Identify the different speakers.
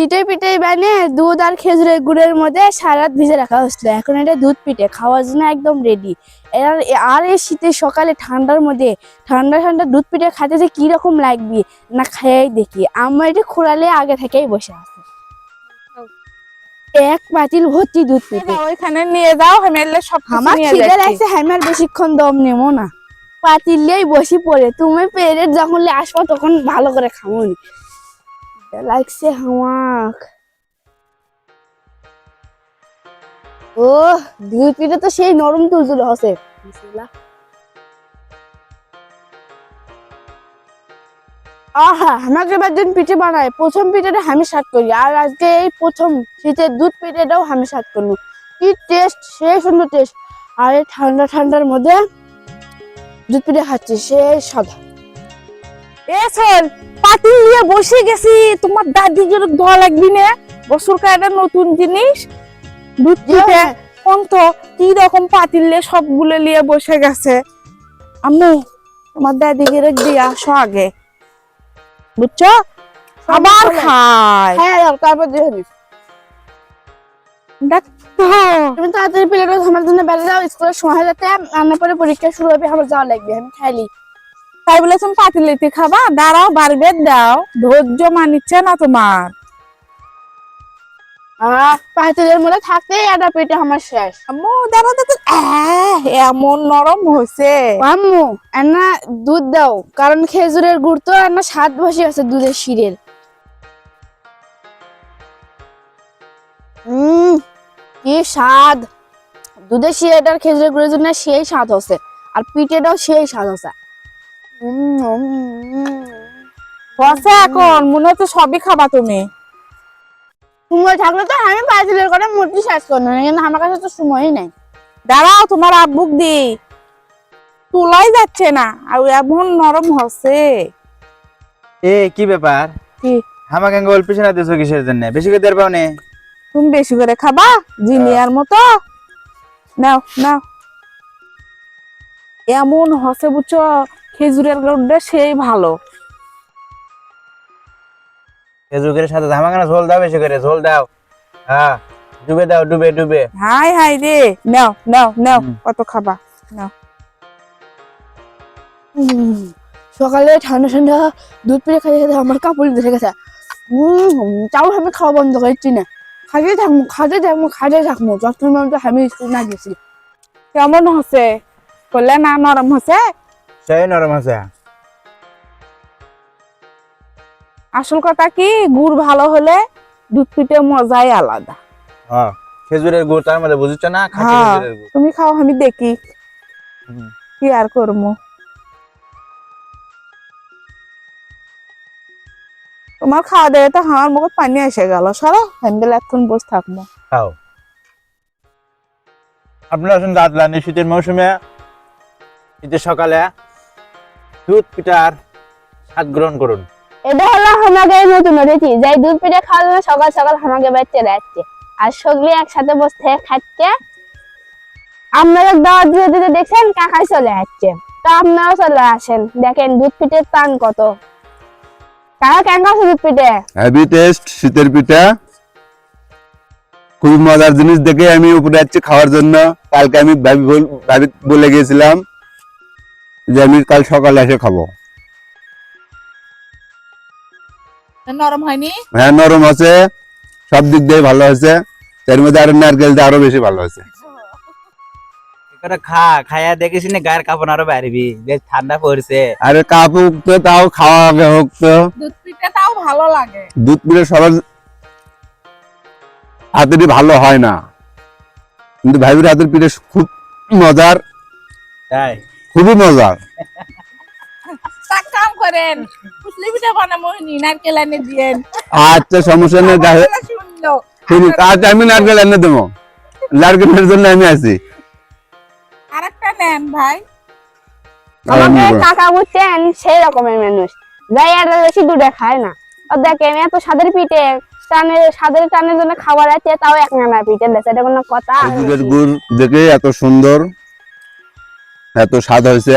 Speaker 1: পিঠে পিঠে বানিয়ে দুধ আর খেজুরের গুড়ের মধ্যে সারা রাত ভিজে রাখা হয়েছিল। এখন এটা দুধ পিঠে খাওয়ার জন্য একদম রেডি আর আর এই শীতের সকালে ঠান্ডার মধ্যে ঠান্ডা ঠান্ডা দুধ পিঠে খাইতে যে কীরকম লাগবে না খেয়েই দেখি। আমার এটা খোলালে আগে থেকেই বসে আছে। এক পাতিল ভর্তি দুধ পিঠে।
Speaker 2: ওইখানে নিয়ে যাও হেমেলে সব
Speaker 1: আমার খিদে লাগছে আমার বেশিক্ষণ দম নেব না। পাতিলেই বসি পড়ে। তুমি পেরের যখন আসব তখন ভালো করে খামো নি লাগছে হামাক ও দুই পিঠে তো সেই নরম তুলতুল হসে। আহা, আমাকে এবার দিন পিঠে বানায়। প্রথম পিঠেটা আমি স্টার্ট করি, আর আজকে এই প্রথম শীতের দুধ পিঠেটাও আমি স্টার্ট করব। কি টেস্ট সেই সুন্দর টেস্ট আর এই ঠান্ডা, ঠান্ডার মধ্যে দুধ পিঠে খাচ্ছি, সেই সাদা।
Speaker 2: এ শোন পাতিল নিয়ে বসে গেছি। তোমার দাদিকে ধোয়া লাগবি না। বছর কাটা নতুন জিনিস। পিঠে কি রকম পাতিল নিয়ে সবগুলো নিয়ে বসে গেছে। আম্মু তোমার দাদিকে রেখ দিয়ে আসো আগে। বুঝছ? আবার খায়
Speaker 1: হ্যাঁ তারপর দিয়ে দিস। তুমি তাড়াতাড়ি আমার জন্য বেলা দাও স্কুলের সময় হয়ে যাতে রান্নার পরে পরীক্ষা শুরু হবে আমার যাওয়া লাগবে আমি খাইলি
Speaker 2: তাই বলে তুমি খাবা? দাঁড়াও বারবে দাও। ধৈর্য মানিচ্ছে না তোমার।
Speaker 1: আহ মধ্যে থাকতেই একটা পেটে আমার শেষ।
Speaker 2: আম্মু দাঁড়াও দেখো এমন নরম হয়েছে
Speaker 1: আম্মু এনা দুধ দাও কারণ খেজুরের গুড় তো এনা স্বাদ বসে আছে দুধের শিরের। উম কি স্বাদ। দুধের শিরেটার খেজুরের গুড়ের জন্য সেই স্বাদ হচ্ছে আর পিঠেটাও সেই স্বাদ হচ্ছে।
Speaker 2: বসে এখন মনে হচ্ছে সবই খাবা তুমি।
Speaker 1: সময় থাকলে তো আমি পাঁচিলের করে মূর্তি শেষ করব না কিন্তু আমার কাছে তো সময়ই নাই।
Speaker 2: দাঁড়াও তোমার আব্বুক দি। তোলাই যাচ্ছে না আর এমন নরম হচ্ছে।
Speaker 3: এ কি ব্যাপার?
Speaker 2: কি?
Speaker 3: আমাকে অল্প পিছনে দিছো কিসের জন্য? বেশি করে দেড় পাওনি?
Speaker 2: তুমি বেশি করে খাবা জিনিয়ার মতো? নাও নাও। এমন হসে বুঝছ খেজুরের গুড়টা সেই ভালো।
Speaker 3: খেজুরের সাথে আমাকে না ঝোল দাও বেশি করে ঝোল দাও। হ্যাঁ ডুবে দাও ডুবে ডুবে।
Speaker 2: হাই হাই রে নাও নাও নাও কত খাবা নাও।
Speaker 1: সকালে ঠান্ডা ঠান্ডা দুধ পেয়ে খাইতে খাইতে আমার কাপড় ধরে গেছে। উম, তাও আমি খাওয়া বন্ধ করছি না? খাইতে থাকব খাইতে থাকব খাইতে থাকব যতক্ষণ আমি স্কুল না গেছি।
Speaker 2: কেমন হসে বললে না নরম হসে
Speaker 3: সেই নরম আছে
Speaker 2: আসল কথা কি গুড় ভালো হলে দুধ পিঠে মজাই আলাদা।
Speaker 3: হ্যাঁ খেজুরের গুড় তার মধ্যে বুঝছ না?
Speaker 2: হ্যাঁ। তুমি খাও আমি দেখি। কি আর করব? তোমার খাওয়া দাওয়া তো আমার মুখে পানি এসে গেল। সরো হ্যান্ডেল এখন বসে থাকব।
Speaker 3: খাও। আপনারা শুন দাঁত লানি শীতের মৌসুমে। শীতের সকালে দুধ পিঠার স্বাদ গ্রহণ করুন।
Speaker 1: এটা হলো আমাকে নতুন রীতি যাই দুধ পিঠে খাওয়ার জন্য সকাল সকাল আমাকে বাচ্চা যাচ্ছে। আর সগলি একসাথে বসে খাচ্ছে। আপনারা দাওয়াত দিয়ে দিতে দেখছেন কাকাই চলে যাচ্ছে তো আপনারাও চলে আসেন। দেখেন দুধ পিঠের টান কত। কাকা কেন আছে দুধ পিঠে?
Speaker 4: হ্যাভি টেস্ট শীতের পিঠা। খুব মজার জিনিস দেখে আমি উপরে যাচ্ছি খাওয়ার জন্য। কালকে আমি ভাবি বলে গিয়েছিলাম। যে আমি কাল সকালে এসে খাব।
Speaker 2: নরম হয়নি?
Speaker 4: হ্যাঁ নরম আছে সব দিক দিয়ে ভালো আছে এর মধ্যে আরও নারকেল আরও বেশি ভালো আছে
Speaker 3: এখানে খা খাইয়া দেখিস না গায়ের কাপড় আরও বাড়বি। বেশ ঠান্ডা পড়ছে।
Speaker 4: আরে কাপ তো তাও খাওয়া আগে হোক তো।
Speaker 2: দুধ পিঠে তাও ভালো লাগে।
Speaker 4: দুধ পিঠে সবার হাতেরই ভালো হয় না। কিন্তু ভাইবির হাতের পিঠে খুব মজার।
Speaker 3: তাই?
Speaker 4: খুবই মজার
Speaker 2: কাম করেন ফুসলি পিঠে বানাবো নারকেল এনে দিয়েন।
Speaker 4: আচ্ছা সমস্যা নেই ঠিক আচ্ছা আমি নারকেল এনে দেবো। নারকেলের জন্য আমি আছি।
Speaker 2: আরেকটা নেন ভাই।
Speaker 1: আমাকে কাকা বুঝছেন সেই রকমের মানুষ। যাই আর বেশি দুধে খায় না। আর দেখেন এত স্বাদের পিঠে টানের স্বাদের টানের জন্য খাবার আছে তাও এক নানা পিঠে দেশে এটা কোনো কথা
Speaker 4: গুড় দেখে এত সুন্দর। এত স্বাদ হয়েছে।